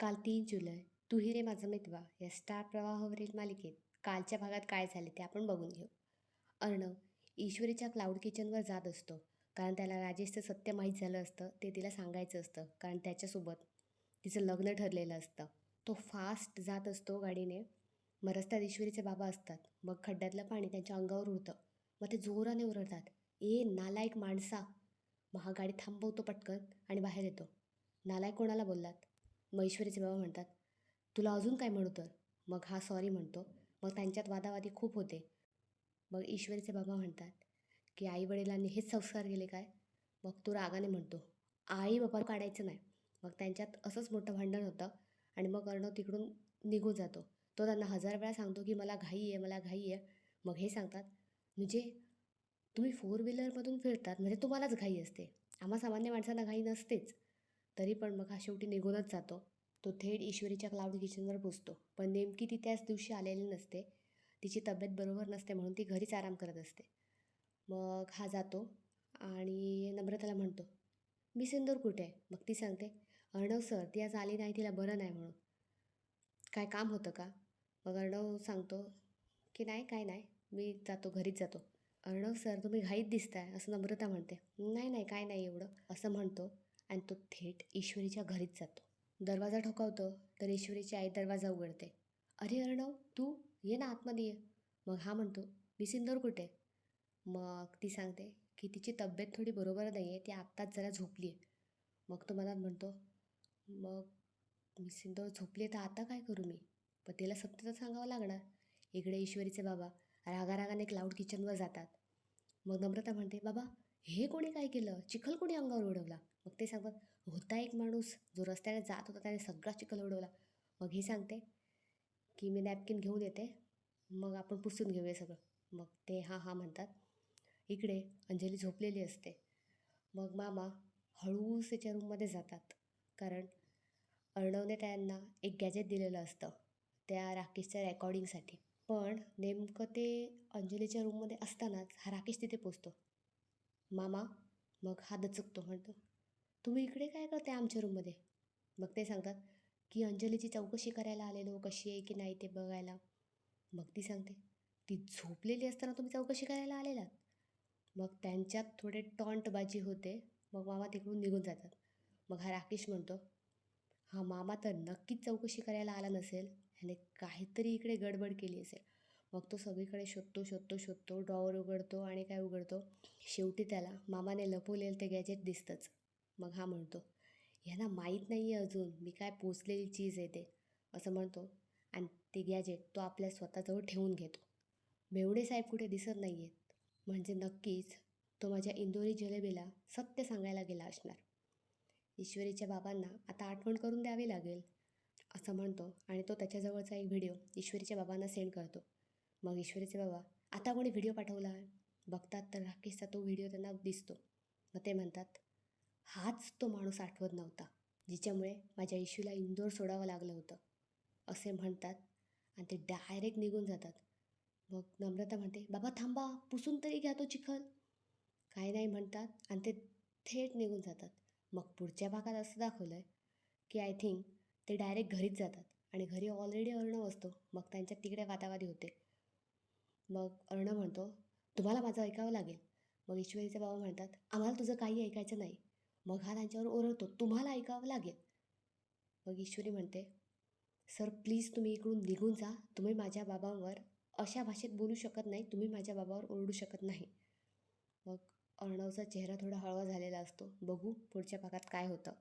काल तीन जुलै. तू रे माझा मितवा. या स्टार प्रवाहावरील मालिकेत कालच्या भागात काय झाले ते आपण बघून घेऊ. अर्णव ईश्वरीच्या क्लाउड किचनवर जात असतो. कारण त्याला राजेशचं सत्य माहीत झालं असतं ते तिला सांगायचं असतं. कारण त्याच्यासोबत तिचं लग्न ठरलेलं असतं. तो फास्ट जात असतो गाडीने. मग रस्त्यात ईश्वरीचे बाबा असतात. मग खड्ड्यातलं पाणी त्यांच्या अंगावर उडतं. मग ते जोराने ओरडतात. ए नालायक माणसा. मग हा गाडी थांबवतो पटकन आणि बाहेर येतो. नालायक कोणाला बोललात? मग ईश्वरीचे बाबा म्हणतात तुला अजून काय म्हणू तर? मग हा सॉरी म्हणतो. मग त्यांच्यात वादावादी खूप होते. मग ईश्वरीचे बाबा म्हणतात की आई वडिलांनी हेच संस्कार केले काय? मग तो रागाने म्हणतो आई बाबा काढायचं नाही. मग त्यांच्यात असंच मोठं भांडण होतं आणि मग अर्णव तिकडून निघून जातो. तो त्यांना हजार वेळा सांगतो की मला घाई आहे मला घाई आहे. मग हे सांगतात म्हणजे तुम्ही फोर व्हीलरमधून फिरतात म्हणजे तुम्हालाच घाई असते. आम्हा सामान्य माणसांना घाई नसतेच. तरी पण मग हा शेवटी निघूनच जातो. तो थेट ईश्वरीच्या क्लाउड किचनवर पोचतो. पण नेमकी ती त्याच दिवशी आलेली नसते. तिची तब्येत बरोबर नसते म्हणून ती घरीच आराम करत असते. मग हा जातो आणि नम्रताला म्हणतो मी सिंदूर कुठे आहे? मग ती सांगते अर्णव सर ती आज आली नाही तिला बरं नाही म्हणून. काय काम होतं का? मग अर्णव सांगतो की नाही काय नाही. मी जातो घरीच जातो. अर्णव सर तुम्ही घाईत दिसताय असं नम्रता म्हणते. नाही नाही काय नाही एवढं असं म्हणतो. आणि तो थेट ईश्वरीच्या घरीच जातो. दरवाजा ठोकावतो तर ईश्वरीची आई दरवाजा उघडते. अरे अर्णव तू? ये ना आतमध्ये ये. मग हा म्हणतो मी सिंदूर कुठे आहे?" मग ती सांगते की तिची तब्येत थोडी बरोबर नाही आहे ती आत्ताच जरा झोपली आहे मग तो मनात म्हणतो मग मी सिंदूर झोपली आहे तर आता काय करू मी? पण तिला सत्य तर सांगावं लागणार. इकडे ईश्वरीचे बाबा रागारागाने क्लाउड किचनवर जातात. मग नम्रता म्हणते बाबा हे कोणी काय केलं? चिखल कोणी अंगावर उडवला? मग ते सांगतात होता एक माणूस जो रस्त्याने जात होता त्याने सगळा चिखल उडवला. मग ही सांगते की मी नॅपकिन घेऊन येते मग आपण पुसून घेऊया सगळं. मग ते हां हां म्हणतात. इकडे अंजली झोपलेली असते. मग मामा हळूच त्याच्या रूममध्ये जातात. कारण अर्णवने त्यांना एक गॅजेट दिलेलं असतं त्या राकेशच्या रेकॉर्डिंगसाठी पण नेमकं ते अंजलीच्या रूममध्ये असतानाच हा राकेश तिथे पोचतो मामा मग हा दचकतो म्हणतो. तुम्ही इकडे काय करते आमच्या रूममध्ये मग ते सांगतात की अंजलीची चौकशी करायला आलेलो कशी आहे की नाही ते बघायला. मग ती सांगते ती झोपलेली असताना तुम्ही चौकशी करायला आलेलात? मग त्यांच्यात थोडे टॉन्टबाजी होते. मग मामा तिकडून निघून जातात. मग हा राकेश म्हणतो हा मामा तर नक्कीच चौकशी करायला आला नसेल. ह्याने काहीतरी इकडे गडबड केली असेल. मग तो सगळीकडे शोधतो शोधतो शोधतो ड्रॉवर उघडतो आणि काय उघडतो. शेवटी त्याला मामाने लपवलेलं ते गॅजेट दिसतंच. मग हा म्हणतो ह्यांना माहीत नाही आहे अजून मी काय पोचलेली चीज आहे ते असं म्हणतो. आणि ते गॅजेट तो आपल्या स्वतःजवळ ठेवून घेतो. बेवडे साहेब कुठे दिसत नाही आहेत म्हणजे नक्कीच तो माझ्या इंदोरी जलेबीला सत्य सांगायला गेला असणार. ईश्वरीच्या बाबांना आता आठवण करून द्यावी लागेल असं म्हणतो. आणि तो त्याच्याजवळचा एक व्हिडिओ ईश्वरीच्या बाबांना सेंड करतो. मग ईश्वरीचे बाबा आता कोणी व्हिडिओ पाठवला? आहे बघतात तर राकेशचा तो व्हिडिओ त्यांना दिसतो. मग ते म्हणतात हाच तो माणूस आठवत नव्हता जिच्यामुळे माझ्या इशूला इंदोर सोडावं लागलं होतं असे म्हणतात. आणि ते डायरेक्ट निघून जातात. मग नम्रता म्हणते बाबा थांबा पुसून तरी घ्या तो चिखल. काय नाही म्हणतात आणि ते थेट निघून जातात. मग पुढच्या भागात असं दाखवलं आहे की आय थिंक ते डायरेक्ट घरीच जातात आणि घरी ऑलरेडी अर्णव असतो मग त्यांच्यात तिकडे वादावादी होते. मग अर्णव म्हणतो तुम्हाला माझं ऐकावं लागेल. मग ईश्वरीचे बाबा म्हणतात आम्हाला तुझं काही ऐकायचं नाही. मग हा त्यांच्यावर ओरडतो. तुम्हाला ऐकावं लागेल. मग ईश्वरी म्हणते सर प्लीज तुम्ही इकडून निघून जा. तुम्ही माझ्या बाबांवर अशा भाषेत बोलू शकत नाही. तुम्ही माझ्या बाबावर ओरडू शकत नाही. मग अर्णवचा चेहरा थोडा हळवा झालेला असतो. बघू पुढच्या भागात काय होतं.